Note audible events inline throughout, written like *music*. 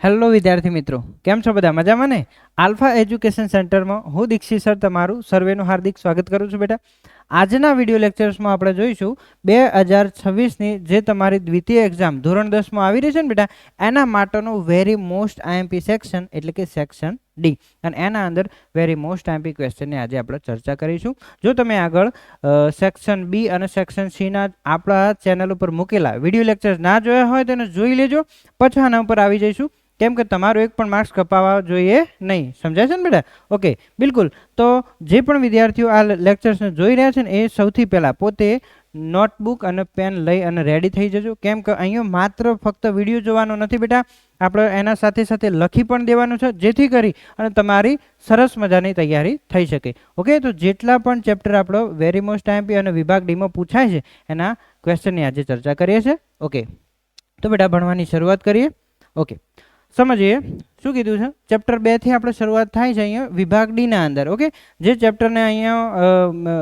Hello વિદ્યાર્થી મિત્રો, કેમ છો બધા? મજામાં ને? આલ્ફા એજ્યુકેશન સેન્ટરમાં હું દીક્ષિત સર તમારું સર્વેનું હાર્દિક સ્વાગત કરું છું બેટા. આજના વીડિયો લેક્ચર્સમાં આપણે જોઈશું બે હજાર છવ્વીસની જે તમારી દ્વિતીય એક્ઝામ ધોરણ દસમાં આવી રહી છે ને બેટા, એના માટેનું વેરી મોસ્ટ આઈએમપી સેક્શન એટલે કે સેક્શન ડી અને એના અંદર વેરી મોસ્ટ આઈએમપી ક્વેશ્ચનની આજે આપણે ચર્ચા કરીશું. જો તમે આગળ સેક્શન બી અને સેક્શન સીના આપણા ચેનલ ઉપર મૂકેલા વીડિયો લેક્ચર્સ ના જોયા હોય તો જોઈ લેજો. પછી આના ઉપર આવી જઈશું. કેમ કે તમારું એક પણ માર્ક્સ કપાવવા જોઈએ નહીં. સમજાય છે ને બેટા? ઓકે બિલકુલ. તો જે પણ વિદ્યાર્થીઓ આ લેક્ચર્સને જોઈ રહ્યા છે ને, એ સૌથી પહેલાં પોતે નોટબુક અને પેન લઈ અને રેડી થઈ જજો. કેમ કે અહીંયા માત્ર ફક્ત વીડિયો જોવાનો નથી બેટા. આપણે એના સાથે સાથે લખી પણ દેવાનું છે, જેથી કરી અને તમારી સરસ મજાની તૈયારી થઈ શકે. ઓકે તો જેટલા પણ ચેપ્ટર આપણો વેરી મોસ્ટ આઈએમપી અને વિભાગ ડીમાં પૂછાય છે, એના ક્વેશ્ચનની આજે ચર્ચા કરીએ છીએ. ઓકે તો બેટા ભણવાની શરૂઆત કરીએ. ઓકે સમજીએ? શું કીધું છે? ચેપ્ટર બેથી આપણે શરૂઆત થાય છે અહીંયા વિભાગ ડીના અંદર ઓકે જે ચેપ્ટરને અહીંયા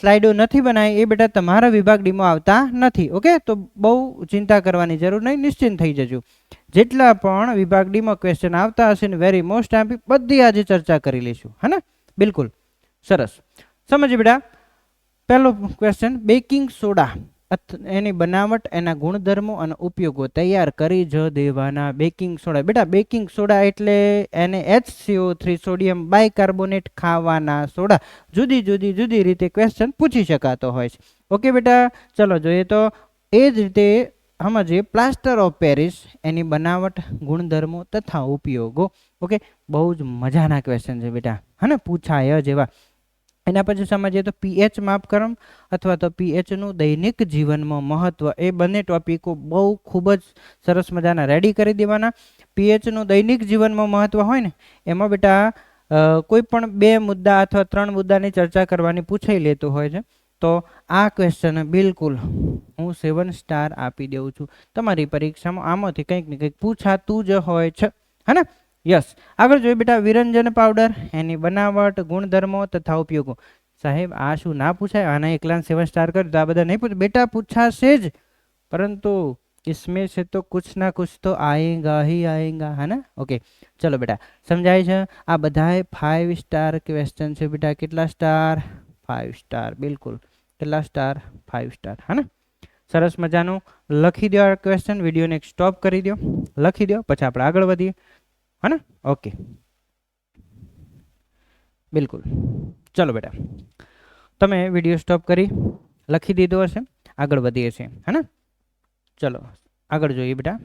સ્લાઇડો નથી બનાવી, એ બેટા તમારા વિભાગ ડીમાં આવતા નથી ઓકે તો બહુ ચિંતા કરવાની જરૂર નહીં, નિશ્ચિંત થઈ જજો. જેટલા પણ વિભાગ ડીમાં ક્વેશ્ચન આવતા હશે ને વેરી મોસ્ટ આપી બધી આજે ચર્ચા કરી લઈશું, હે ને? બિલકુલ. સરસ. સમજીએ બેટા. પહેલો ક્વેશ્ચન બેકિંગ સોડા એની બનાવટ, એના ગુણધર્મો અને ઉપયોગો તૈયાર કરી જ દેવાના બેકિંગ સોડા. બેટા, બેકિંગ સોડા એટલે એને H C O three sodium bicarbonate ખાવાના સોડા. જુદી જુદી જુદી રીતે ક્વેશ્ચન પૂછી શકાતો હોય છે. ઓકે બેટા, ચલો જોઈએ તો એ જ રીતે સમજીએ પ્લાસ્ટર ઓફ પેરિસ એની બનાવટ, ગુણધર્મો તથા ઉપયોગો. ઓકે બહુ જ મજાના ક્વેશ્ચન છે બેટા. હને, પૂછાય જેવા એના પછી સમજીએ તો પીએચ માપક્રમ અથવા તો પીએચનું દૈનિક જીવનમાં મહત્વ. એ બંને ટોપિકો બહુ ખૂબ જ સરસ મજાના રેડી કરી દેવાના. પીએચનું દૈનિક જીવનમાં મહત્વ હોય ને, એમાં બેટા કોઈ પણ બે મુદ્દા અથવા ત્રણ મુદ્દાની ચર્ચા કરવાની પૂછાઈ લેતું હોય છે, તો આ ક્વેશ્ચન બિલકુલ હું સેવન સ્ટાર આપી દઉં છું. તમારી પરીક્ષામાં આમાંથી કંઈક ને કંઈક પૂછાતું જ હોય છે. હે ને? યસ આગળ જોઈએ બેટા વિરંજન પાવડર એની બનાવટ ગુણધર્મો તથા ઉપયોગો સાહેબ આ શું ના પૂછાય આના એકલા સેવન સ્ટાર કર્યું તો આ બધા નહીં પૂછે બેટા પૂછાશે જ પરંતુ इसमें से तो कुछ ना कुछ तो आएगा ही आएगा है ना ઓકે ચલો બેટા સમજાય છે આ બધાએ ફાઇવ સ્ટાર ક્વેશ્ચન છે બેટા કેટલા સ્ટાર ફાઇવ સ્ટાર બિલકુલ કેટલા સ્ટાર ફાઇવ સ્ટાર હે ને સરસ મજાનું લખી દો આ ક્વેશ્ચન વિડીયોને એક સ્ટોપ કરી દો લખી દો પછી આપણે આગળ વધીએ હે ना ઓકે બિલકુલ. ચલો બેટા. તમે વીડિયો સ્ટોપ કરી, લખી દીધો હશે, આગળ વધીએ છીએ. હે ને? ચલો, આગળ જોઈએ બેટા.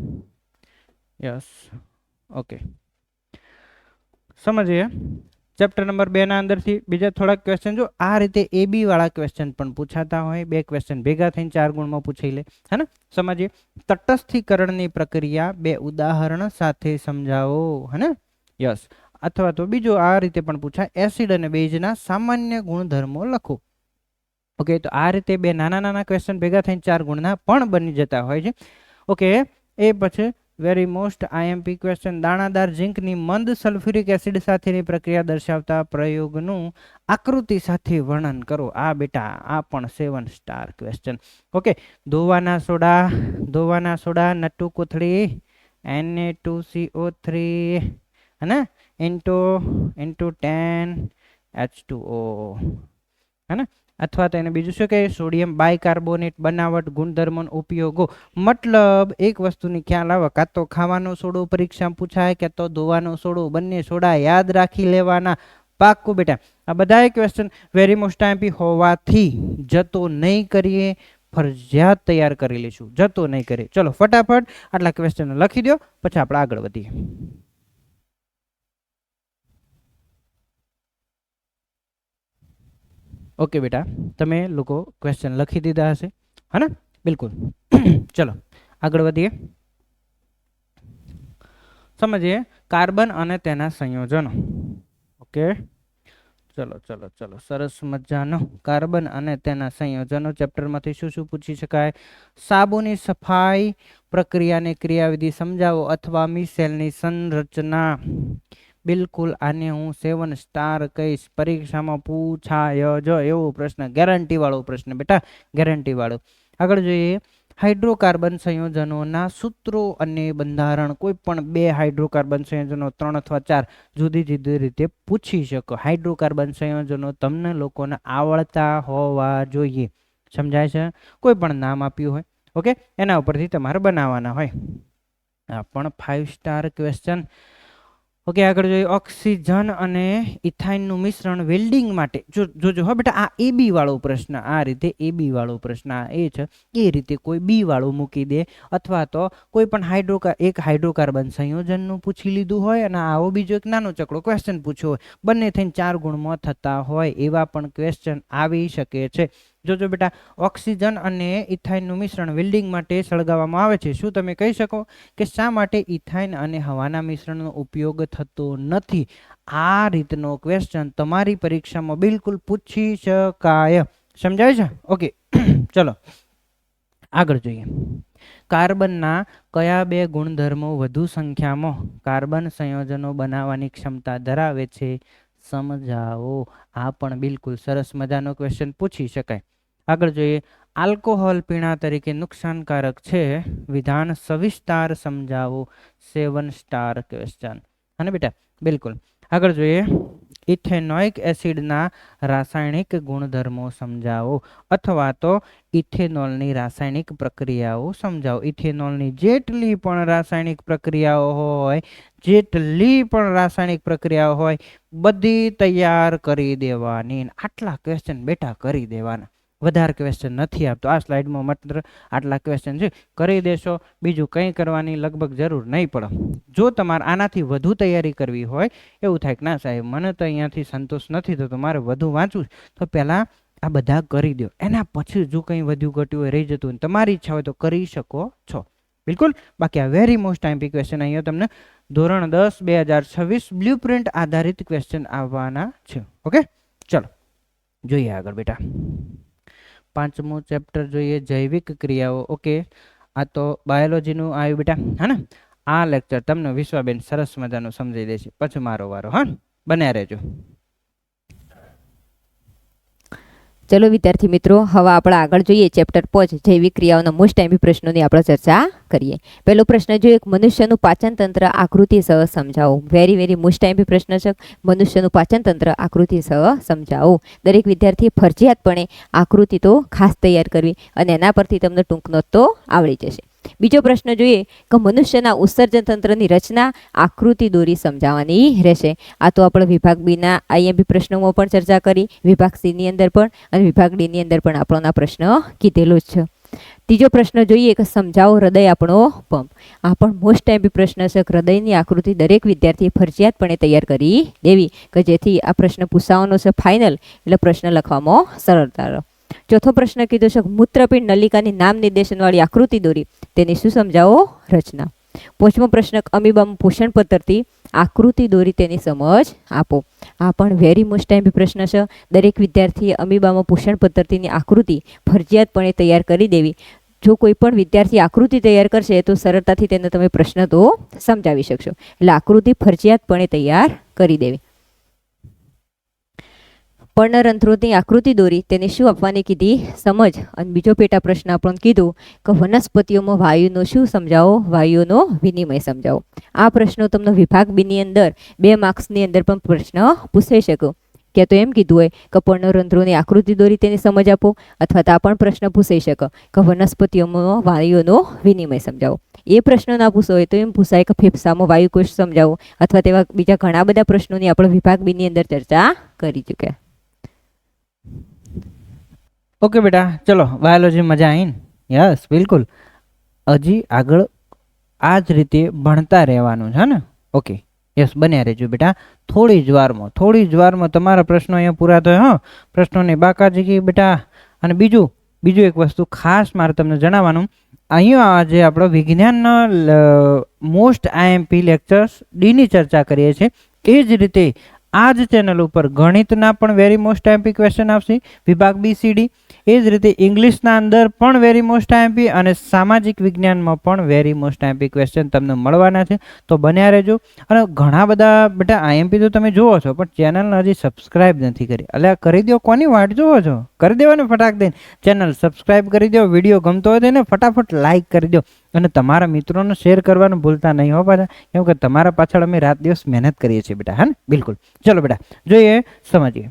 યસ ઓકે સમજીએ. ચેપ્ટર નંબર બેના અંદરથી બીજા થોડાક ક્વેશ્ચન જો આ રીતે એ બી ક્વેશ્ચન પણ પૂછાતા હોય, બે ક્વેશ્ચન ભેગા થઈને ચાર ગુણમાં પૂછી લે, હે ને? સમજીએ? તટસ્થીકરણની પ્રક્રિયા બે ઉદાહરણ સાથે સમજાવો, હે ને? યસ અથવા તો બીજો આ રીતે પણ પૂછાય એસિડ અને બેઝના સામાન્ય ગુણધર્મો લખો. ઓકે તો આ રીતે બે નાના નાના ક્વેશ્ચન ભેગા થઈને ચાર ગુણના પણ બની જતા હોય છે. ઓકે એ પછી વેરી મોસ્ટ આઈએમપી ક્વેશ્ચન દાણાદાર ઝીંકની મંદ સલ્ફ્યુરિક એસિડ સાથેની પ્રક્રિયા દર્શાવતા પ્રયોગનું આકૃતિ સાથે વર્ણન કરો. આ બેટા, આ પણ સેવન સ્ટાર ક્વેશ્ચન ઓકે ધોવાના સોડા ધોવાના સોડા, નટુ કોથળી એને ટુ સીઓ થ્રી હે into into ten H two O હે ને અથવા તો એને બીજું શું કહે સોડિયમ બાયકાર્બોનેટ બનાવટ ગુણધર્મોનો ઉપયોગો. મતલબ એક વસ્તુની ખ્યાલ આવે, કાં તો ખાવાનો સોડો પરીક્ષામાં પૂછાય કે તો ધોવાનો સોડો, બંને સોડા યાદ રાખી લેવાના. પાક્કું બેટા. આ બધા ક્વેશ્ચન વેરી મોસ્ટ ટાઈમ હોવાથી જતો નહીં કરીએ, ફરજિયાત તૈયાર કરી લઈશું. જતો નહીં કરીએ. ચલો, ફટાફટ આટલા ક્વેશ્ચન લખી દો પછી આપણે આગળ વધીએ. ઓકે બેટા, તમે લોકો ક્વેશ્ચન લખી દીધા હશે. હા બિલકુલ. *clears throat* ચલો, આગળ વધીએ. સમજીએ, કાર્બન અને તેના સંયોજનો. ઓકે? ચલો ચલો ચલો, સરસ મજાનો. કાર્બન અને તેના સંયોજનો ચેપ્ટરમાંથી શું શું પૂછી શકાય? સાબુની સફાઈ પ્રક્રિયાની ક્રિયાવિધિ સમજાવો અથવા મિસેલની સંરચના. બિલકુલ આને હું સેવન સ્ટાર કહીશ. પરીક્ષામાં પૂછાય જ એવો પ્રશ્ન ગેરંટી વાળો પ્રશ્ન બેટા ગેરંટી વાળો. આગળ જોઈએ હાઇડ્રોકાર્બન સંયોજનોના સૂત્રો અને બંધારણ, કોઈ પણ બે હાઇડ્રોકાર્બન સંયોજનો ત્રણ અથવા ચાર જુદી જુદી રીતે પૂછી શકો. હાઇડ્રોકાર્બન સંયોજનો તમને લોકોને આવડતા હોવા જોઈએ. સમજાય છે? કોઈ પણ નામ આપ્યું હોય ઓકે એના ઉપરથી તમારે બનાવવાના હોય. આ પણ ફાઇવ સ્ટાર ક્વેશ્ચન ઓકે, આગળ જોઈએ. ઓક્સિજન અને ઇથાઇનનું મિશ્રણ વેલ્ડિંગ માટે. જો, જોજો હા બેટા, આ એ બી વાળો પ્રશ્ન, આ રીતે એ બી વાળો પ્રશ્ન, આ એ છે. એ રીતે કોઈ બી વાળો મૂકી દે અથવા તો કોઈ પણ હાઇડ્રોકાર એક હાઇડ્રોકાર્બન સંયોજનનું પૂછી લીધું હોય અને આવો બીજો એક નાનો ચકડો ક્વેશ્ચન પૂછ્યો હોય. બંને થઈને ચાર ગુણમાં થતા હોય એવા પણ ક્વેશ્ચન આવી શકે છે. જોજો બેટા, ઓક્સિજન અને ઇથાઇનનું મિશ્રણ વેલ્ડિંગ માટે સળગાવવામાં આવે છે. શું તમે કહી શકો કે શા માટે ઇથાઇન અને હવાના મિશ્રણનો ઉપયોગ થતો નથી? આ રીતનો ક્વેશ્ચન તમારી પરીક્ષામાં બિલકુલ પૂછી શકાય. સમજાય છે? ઓકે, *clears throat* ચલો, આગળ જોઈએ. કાર્બનના કયા બે ગુણધર્મો વધુ સંખ્યામાં? કાર્બન સંયોજનો બનાવવાની ક્ષમતા ધરાવે છે. સમજાવો. આ પણ બિલકુલ સરસ મજાનો ક્વેશ્ચન પૂછી શકાય. આગળ જોઈએ. આલ્કોહોલ પીણા તરીકે નુકસાનકારક છે. વિધાન સવિસ્તાર સમજાવો. Seven star question. અને બેટા, બિલકુલ. આગળ જોઈએ. ઇથેનોઇક એસિડના રાસાયણિક ગુણધર્મો સમજાવો. અથવા તો ઇથેનોલની રાસાયણિક પ્રક્રિયાઓ સમજાવો. ઇથેનોલની જેટલી પણ રાસાયણિક પ્રક્રિયાઓ હોય, જેટલી પણ રાસાયણિક પ્રક્રિયાઓ હોય, બધી તૈયાર કરી દેવાની આટલા ક્વેશ્ચન બેટા કરી દેવાના. વધારે ક્વેશ્ચન નથી આપતો. આ સ્લાઇડમાં માત્ર આટલા ક્વેશ્ચન છે. કરી દેશો. બીજું કંઈ કરવાની લગભગ જરૂર નહીં પડે. જો તમારે આનાથી વધુ તૈયારી કરવી હોય, એવું થાય કે ના સાહેબ, મને તો અહીંયાથી સંતોષ નથી થતો, મારે વધુ વાંચવું તો પહેલાં આ બધા કરી દો. એના પછી જો કંઈ વધ્યું ઘટ્યું હોય, રહી જતું હોય, તમારી ઈચ્છા હોય તો કરી શકો છો. બિલકુલ. બાકી આ વેરી મોસ્ટ ટાઈમ ક્વેશ્ચન અહીંયા તમને ધોરણ દસ બે હજાર છવ્વીસ બ્લુ પ્રિન્ટ આધારિત ક્વેશ્ચન આવવાના છે. ઓકે ચલો. જોઈએ આગળ બેટા. પાંચમું ચેપ્ટર જોઈએ, જૈવિક ક્રિયાઓ. ઓકે આ તો બાયોલોજીનું આવ્યું બેટા, હા ને? આ લેક્ચર તમને વિશ્વાબેન સરસ મજાનું સમજાઈ દેશે. પછી મારો વારો, હા? બન્યા રહેજો. ચલો વિદ્યાર્થી મિત્રો, હવે આપણે આગળ જોઈએ ચેપ્ટર પાંચ, જૈવિક ક્રિયાઓના મોસ્ટ ટાઈમી પ્રશ્નોની આપણે ચર્ચા કરીએ. પહેલો પ્રશ્ન જોઈએ એક મનુષ્યનું પાચન તંત્ર આકૃતિ સહ સમજાવો. વેરી વેરી મોસ્ટ ટાઈમી પ્રશ્ન છે, મનુષ્યનું પાચન તંત્ર આકૃતિ સહ સમજાવો. દરેક વિદ્યાર્થીએ ફરજિયાતપણે આકૃતિ તો ખાસ તૈયાર કરવી અને એના પરથી તમને ટૂંકનો તો આવડી જશે. બીજો પ્રશ્ન જોઈએ કે મનુષ્યના ઉત્સર્જન તંત્રની રચના આકૃતિ દોરી સમજાવવાની રહેશે. આ તો આપણે વિભાગ બીના આઈએમપી પ્રશ્નોમાં પણ ચર્ચા કરી, વિભાગ સીની અંદર પણ અને વિભાગ ડીની અંદર પણ આપણોના પ્રશ્ન કીધેલો જ છે. ત્રીજો પ્રશ્ન જોઈએ કે સમજાવો હૃદય આપણો પંપ. આ પણ મોસ્ટ ટાઈમ પ્રશ્ન છે કે હૃદયની આકૃતિ દરેક વિદ્યાર્થીએ ફરજિયાતપણે તૈયાર કરી દેવી, કે જેથી આ પ્રશ્ન પૂછાવાનો છે ફાઇનલ એટલે પ્રશ્ન લખવામાં સરળતા રહે. ચોથો પ્રશ્ન કીધો છે મૂત્રપિંડ નલિકાની નામ નિર્દેશનવાળી આકૃતિ દોરી. તેની શું સમજાવો? રચના. પાંચમો પ્રશ્ન, અમીબમ પોષણ પદ્ધતિ, આકૃતિ દોરી તેની સમજ આપો. આ પણ વેરી મોસ્ટ ટાઈમ પ્રશ્ન છે. દરેક વિદ્યાર્થીએ અમીબામાં પોષણ પદ્ધતિની આકૃતિ ફરજિયાતપણે તૈયાર કરી દેવી. જો કોઈ પણ વિદ્યાર્થી આકૃતિ તૈયાર કરશે, તો સરળતાથી તેને તમે પ્રશ્ન તો સમજાવી શકશો. એટલે આકૃતિ ફરજિયાતપણે તૈયાર કરી દેવી. પર્ણરંધ્રોની આકૃતિ દોરી તેને શું આપવાની કીધી? સમજ. અને બીજો પેટા પ્રશ્ન આપણને કીધું કે વનસ્પતિઓમાં વાયુનો શું સમજાવો? વાયુનો વિનિમય સમજાવો. આ પ્રશ્નો તમને વિભાગ બીની અંદર, બે માર્ક્સની અંદર પણ પ્રશ્ન પૂછાઈ શકો. કે તો એમ કીધું હોય કે પર્ણરંધ્રોની આકૃતિ દોરી તેની સમજ આપો, અથવા તો આ પણ પ્રશ્ન પૂછાઈ શકો કે વનસ્પતિઓમાં વાયુનો વિનિમય સમજાવો. એ પ્રશ્ન ના પૂછો હોય તો એમ પૂછાય કે ફેફસામાં વાયુકોષ સમજાવો, અથવા તેવા બીજા ઘણા બધા પ્રશ્નોની આપણે વિભાગ બીની અંદર ચર્ચા કરી ચૂક્યા. ઓકે બેટા, ચલો બાયોલોજી મજા આવીને? યસ, બિલકુલ. હજી આગળ આ જ રીતે ભણતા રહેવાનું છે ને ઓકે. યસ, બન્યા રહેજો બેટા. થોડી જ વારમાં, થોડી જ વારમાં તમારા પ્રશ્નો અહીંયા પૂરા થયો, હા. પ્રશ્નોની બાકાજી બેટા. અને બીજું બીજું એક વસ્તુ ખાસ મારે તમને જણાવવાનું. અહીંયા આજે આપણો વિજ્ઞાનના મોસ્ટ આઈએમપી લેક્ચર્સ ડીની ચર્ચા કરીએ છીએ. એ જ રીતે આ જ ચેનલ ઉપર ગણિતના પણ વેરી મોસ્ટ આઈએમપી ક્વેશ્ચન આવશે. વિભાગ બી સી ડી એ જ રીતે ઇંગ્લિશના અંદર પણ વેરી મોસ્ટ આઈએમપી અને સામાજિક વિજ્ઞાનમાં પણ વેરી મોસ્ટ આઈએમપી ક્વેશ્ચન તમને મળવાના છે. તો બન્યા રહેજો. અને ઘણા બધા બેટા આઈએમપી તો તમે જુઓ છો, પણ ચેનલને હજી સબસ્ક્રાઇબ નથી કરી. એટલે કરી દો કોની વાટ જુઓ છો? કરી દેવાને ફટાક દઈને. ચેનલ સબસ્ક્રાઇબ કરી દો વીડિયો ગમતો હોય તો એને ફટાફટ લાઈક કરી દો અને તમારા મિત્રોને શેર કરવાનું ભૂલતા નહીં હો પાછા. કેમ કે તમારા પાછળ અમે રાત દિવસ મહેનત કરીએ છીએ બેટા, હા ને? બિલકુલ. ચલો બેટા, જોઈએ, સમજીએ.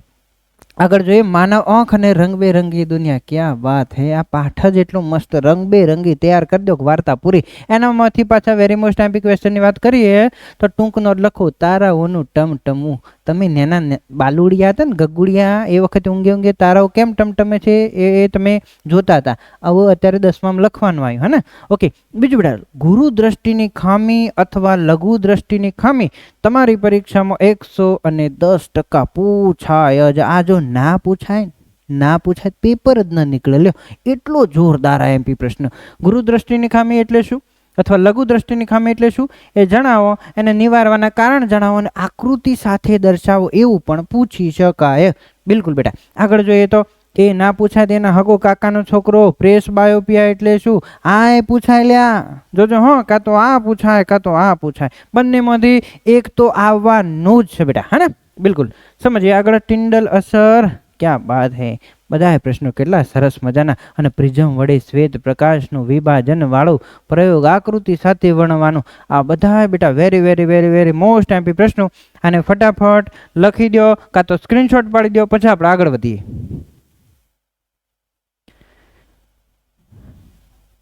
આગળ જોઈએ, માનવ આંખ અને રંગબેરંગી દુનિયા, ક્યાં વાત હે? આ પાઠ જ એટલું મસ્ત રંગબેરંગી તૈયાર કરી દો, વાર્તા પૂરી. એનામાંથી પાછા વેરી મોસ્ટ ટાઈમ્પી ક્વેશ્ચનની વાત કરીએ, તો ટૂંકનો લખો, તારાઓનું ટમટમું તમે નેના બાલુડિયા હતા ને, ગગુડિયા, એ વખતે ઊંઘે ઊંઘે તારાઓ કેમ ટમટમે છે એ એ તમે જોતા હતા. આવું અત્યારે દસમામાં લખવાનું આવ્યું, હે ને? ઓકે, બીજું બેટા, ગુરુ દ્રષ્ટિની ખામી અથવા લઘુ દ્રષ્ટિની ખામી તમારી પરીક્ષામાં એકસો અને દસ ટકા પૂછાય જ. આ જો ના પૂછાય ના પૂછાય પેપર જ ન નીકળે. લ્યો, એટલો જોરદાર આ એમપી પ્રશ્ન. ગુરુ દ્રષ્ટિની ખામી એટલે શું? અથવા લઘુ દ્રષ્ટિની ખામી એટલે શું? એ જણાવો એને નિવારવાના કારણ જણાવો અને આકૃતિ સાથે દર્શાવો એવું પણ પૂછી શકાય. બિલકુલ બેટા. આગળ જોઈએ તો એ ના પૂછાય તેના હગો કાકાનો છોકરો? પ્રેસ બાયોપિયા એટલે શું? આ એ પૂછાય લ્યા. જોજો હો, કાં તો આ પૂછાય, કાં તો આ પૂછાય. બંનેમાંથી એક તો આવવાનું જ છે બેટા, હા ને? બિલકુલ. સમજીએ આગળ ટિન્ડલ અસર ક્યાં બાત હે? બધા પ્રશ્નો કેટલા સરસ મજાના અને પ્રિઝમ વડે શ્વેત પ્રકાશનું વિભાજન વાળું પ્રયોગ આકૃતિ સાથે વર્ણવાનું. આ બધા બેટા very very very very most IMP પ્રશ્નો. અને ફટાફટ લખી દો કાં તો સ્ક્રીનશોટ પાડી દો પછી આપણે આગળ વધીએ.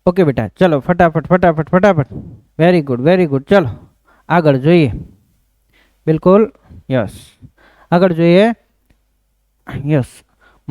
ઓકે બેટા, ચલો ફટાફટ ફટાફટ ફટાફટ. વેરી ગુડ વેરી ગુડ ચલો, આગળ જોઈએ. બિલકુલ યસ આગળ જોઈએ. યસ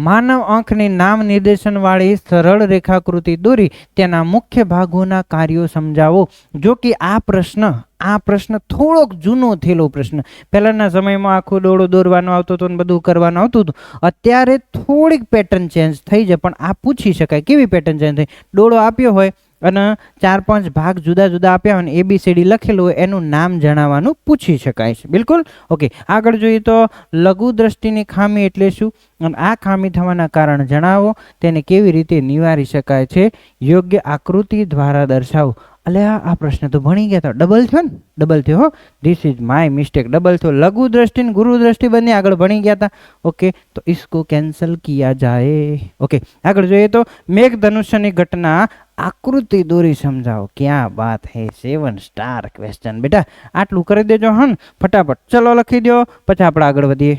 માનવ આંખની નામ નિર્દેશનવાળી સરળ રેખાકૃતિ દોરી તેના મુખ્ય ભાગોના કાર્યો સમજાવો. જો કે આ પ્રશ્ન આ પ્રશ્ન થોડોક જૂનો થયેલો પ્રશ્ન. પહેલાંના સમયમાં આખો દોડો દોરવાનો આવતો હતો ને બધું કરવાનું આવતું હતું. અત્યારે થોડીક પેટર્ન ચેન્જ થઈ જાય પણ આ પૂછી શકાય. કેવી પેટર્ન ચેન્જ થઈ? દોડો આપ્યો હોય અને ચાર પાંચ ભાગ જુદા જુદા આપ્યા હોય ને એબીસીડી લખેલું હોય એનું નામ જણાવવાનું પૂછી શકાય છે. બિલકુલ? ઓકે, આગળ જોઈએ તો લઘુ દ્રષ્ટિની ખામી એટલે શું? અને આ ખામી થવાના કારણ જણાવો. તેને કેવી રીતે નિવારી શકાય છે? યોગ્ય આકૃતિ દ્વારા દર્શાવો. અલે આ આ પ્રશ્ન તો ભણી ગયા તો ડબલ થયો ને ડબલ થયો હો this is my mistake double થયો લઘુ દ્રષ્ટિ ને ગુરુ દ્રષ્ટિ બંને આગળ ભણી ગયા હતા ઓકે તો इसको કેન્સલ કિયા જાય ઓકે આગળ જોઈએ તો મેઘધનુષ્યની ઘટના આકૃતિ દોરી સમજાવો ક્યાં બાત હે સેવન સ્ટાર ક્વેશ્ચન બેટા આટલું કરી દેજો હન ફટાફટ ચલો લખી દો પછી આપણે આગળ વધીએ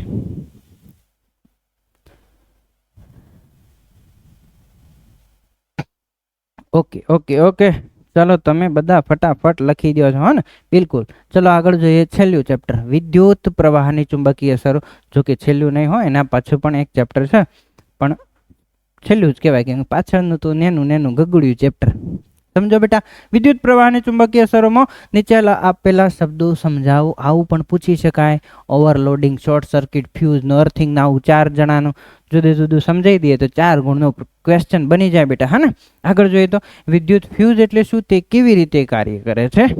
ઓકે ઓકે ઓકે ચલો તમે બધા ફટાફટ લખી દો છો, હો ને? બિલકુલ. ચલો આગળ જોઈએ છેલ્લું ચેપ્ટર વિદ્યુત પ્રવાહની ચુંબકીય અસરો જો કે છેલ્લું નહીં હોય, એના પાછું પણ એક ચેપ્ટર છે. પણ છેલ્લું જ કહેવાય કે પાછળનું તો નેનું નેનું ગગડ્યું ચેપ્ટર સમજો બેટા. વિદ્યુત પ્રવાહની ચુંબકીય અસરોમાં નીચેલા આપેલા શબ્દો સમજાવો. આવું પણ પૂછી શકાય. Overloading short circuit fuse earthing આવું ચાર જણાનું જુદું જુદું સમજાવી દઈએ તો ચાર ગુણનો ક્વેશ્ચન બની જાય બેટા, હા ને? આગળ જોઈએ તો વિદ્યુત ફ્યુઝ એટલે શું? તે કેવી રીતે કાર્ય કરે છે?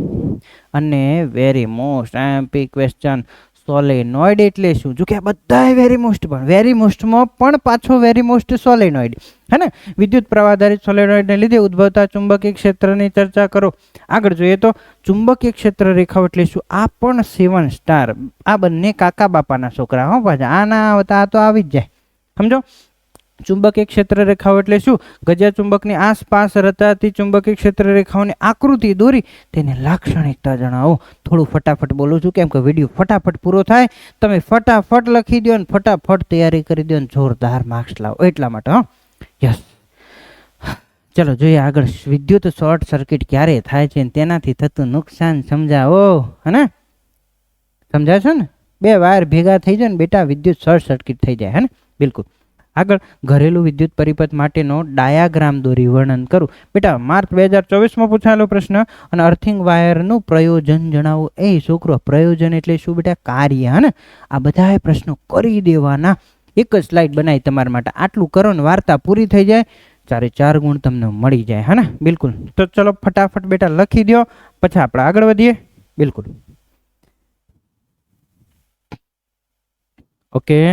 અને very most IMP question solenoid એટલે શું? જો કે આ બધાય વેરી મોસ્ટ પણ. વેરી મોસ્ટમાં પણ પાછો વેરી મોસ્ટ સોલેનોઇડ. હે ને વિદ્યુત પ્રવાહ આધારિત સોલેનોઇડને લીધે ઉદ્ભવતા ચુંબકીય ક્ષેત્રની ચર્ચા કરો. આગળ જોઈએ તો ચુંબકીય ક્ષેત્ર રેખાઓ એટલે શું? આ પણ સેવન સ્ટાર. આ બંને કાકા બાપાના છોકરા હો પાછા. આના આવતા તો આવી જ જાય. સમજો? ચુંબકીય ક્ષેત્ર રેખાઓ એટલે શું? ગજા ચુંબકની આસપાસ રચાતી ચુંબકીય ક્ષેત્ર રેખાઓની આકૃતિ દોરી તેને લાક્ષણિકતા જણાવો. થોડું ફટાફટ બોલું છું, કેમ કે વીડિયો ફટાફટ પૂરો થાય. તમે ફટાફટ લખી દો ને ફટાફટ તૈયારી કરી દો ને જોરદાર માર્ક્સ લાવો. એટલા માટે, હો. યસ ચલો, જોઈએ આગળ. વિદ્યુત શોર્ટ સર્કિટ ક્યારે થાય છે તેનાથી થતું નુકસાન સમજાવો, હે સમજાશો ને? બે વાયર ભેગા થઈ જાય ને બેટા, વિદ્યુત શોર્ટ સર્કિટ થઈ જાય, હે ને? બિલકુલ. આગળ ઘરેલું વિદ્યુત પરિપથ માટેનો ડાયાગ્રામ દોરી વર્ણન કરું. બેટા, માર્ચ બે હજાર ચોવીસમાં પૂછાયેલો પ્રશ્ન, અને અર્થિંગ વાયરનું પ્રયોજન જણાવો. એ છોકરો, પ્રયોજન એટલે શું બેટા? કાર્ય, હે ને? આ બધાય પ્રશ્નો કરી દેવાના. એક જ સ્લાઇડ બનાવી તમારા માટે. આટલું કરો ને વાર્તા પૂરી થઈ જાય, ચારે ચાર ગુણ તમને મળી જાય, હા ને? બિલકુલ. તો ચલો ફટાફટ બેટા લખી દો પછી આપણે આગળ વધીએ. બિલકુલ. ઓકે,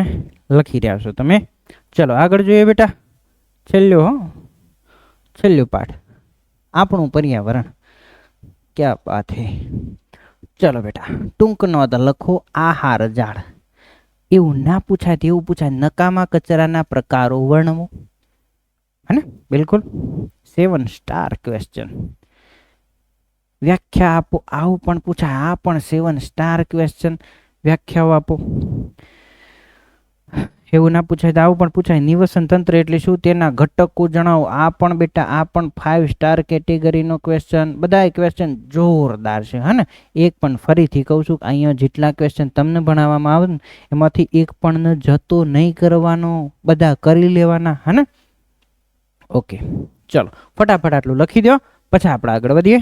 લખી રહ્યા છો તમે. ચલો, આગળ જોઈએ બેટા. છેલ્લો, હો. છેલ્લું પાઠ. આપણું પર્યાવરણ ક્યાં વાત હે? ચલો બેટા, ટૂંક નોંધ લખો આહાર ઝાડ એવું ના પૂછાય તેવું પૂછાય. નકામા કચરાના પ્રકારો વર્ણવો. હે બિલકુલ. સેવન સ્ટાર ક્વેશ્ચન વ્યાખ્યા આપો, આવું પણ પૂછાય. આ પણ સેવન સ્ટાર ક્વેશ્ચન વ્યાખ્યાઓ આપો. એવું ના પૂછાય તો આવું પણ પૂછાય. નિવસન તંત્ર એટલે શું? તેના ઘટકો જણાવો. આ પણ બેટા, આ પણ ફાઇવ સ્ટાર કેટેગરીનો ક્વેશ્ચન બધાય ક્વેશ્ચન જોરદાર છે, હા ને? એક પણ ફરીથી કહું છું અહીંયા જેટલા ક્વેશ્ચન તમને ભણાવવામાં આવે ને, એમાંથી એક પણ જતો નહીં કરવાનો. બધા કરી લેવાના, હા ને? ઓકે, ચલો. ફટાફટ આટલું લખી દો. પછી આપણે આગળ વધીએ.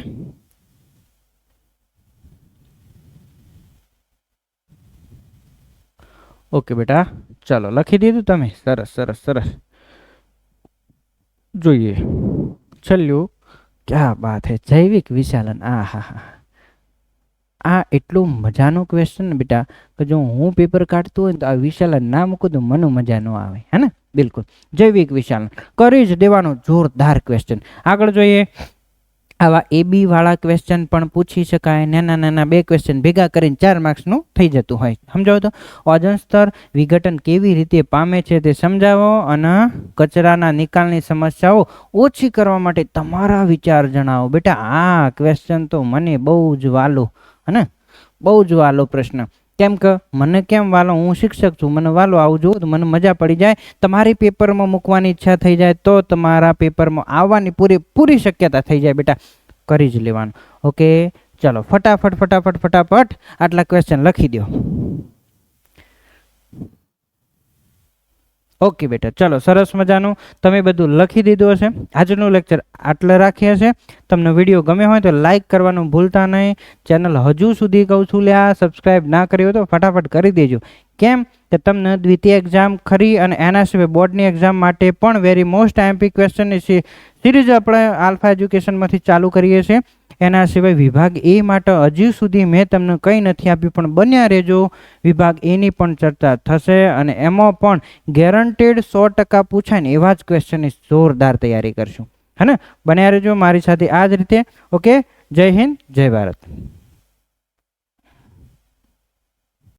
ઓકે બેટા. ચલો, લખી દીધું તમે? સરસ સરસ સરસ. જોઈએ. છેલ્લું. ક્યાં વાત હે? જૈવિક વિશાલન. આ, હા હા આ એટલું મજાનું ક્વેશ્ચન બેટા, કે જો હું પેપર કાઢતું હોય તો આ વિશાલન ના મૂકું તો મને મજા ન આવે. હે ને? બિલકુલ. જૈવિક વિશાલન. કરી જ દેવાનું જોરદાર ક્વેશ્ચન આગળ જોઈએ. આવા એબી વાળા ક્વેશ્ચન પણ પૂછી શકાય. નાના નાના બે ક્વેશ્ચન ભેગા કરીને ચાર માર્ક્સનું થઈ જતું હોય. સમજાવો તો? ઓઝોન સ્તર વિઘટન કેવી રીતે પામે છે તે સમજાવો અને કચરાના નિકાલની સમસ્યાઓ ઓછી કરવા માટે તમારા વિચાર જણાવો. બેટા, આ ક્વેશ્ચન તો મને બહુ જ વાલો હને બહુ જ વાલો પ્રશ્ન. કેમ કે મને કેમ વાલો, હું શિક્ષક છું, મને વાલો આવું જોઉં તો મને મજા પડી જાય. તમારી પેપરમાં મૂકવાની ઈચ્છા થઈ જાય તો તમારા પેપરમાં આવવાની પૂરી પૂરી શક્યતા થઈ જાય બેટા. કરી જ લેવાનું. ઓકે, ચલો, ફટાફટ ફટાફટ ફટાફટ આટલા ક્વેશ્ચન લખી દો ઓકે બેટા, ચલો, સરસ મજાનું. તમે બધું લખી દીધું હશે. આજનું લેક્ચર આટલે રાખીએ છે. તમને વીડિયો ગમ્યો હોય તો લાઈક કરવાનું ભૂલતા નહીં. ચેનલ હજુ સુધી કહું છું લ્યા સબસ્ક્રાઈબ ના કરી હોય તો ફટાફટ કરી દેજો. કેમ? કે તમને દ્વિતીય એક્ઝામ ખરી અને એના સિવાય બોર્ડની એક્ઝામ માટે પણ વેરી મોસ્ટ એમપી ક્વેશ્ચનની સિરીઝ આપણે આલ્ફા એજ્યુકેશનમાંથી ચાલુ કરીએ છીએ. એના સિવાય વિભાગ એ માટે હજી સુધી મેં તમને કંઈ નથી આપ્યું, પણ બન્યા રહેજો. વિભાગ એની પણ ચર્ચા થશે અને એમાં પણ ગેરંટેડ સો ટકા પૂછાય ને એવા જ ક્વેશ્ચનની જોરદાર તૈયારી કરશું. હે ને? બન્યા રહેજો મારી સાથે આ જ રીતે. ઓકે જય હિન્દ, જય ભારત.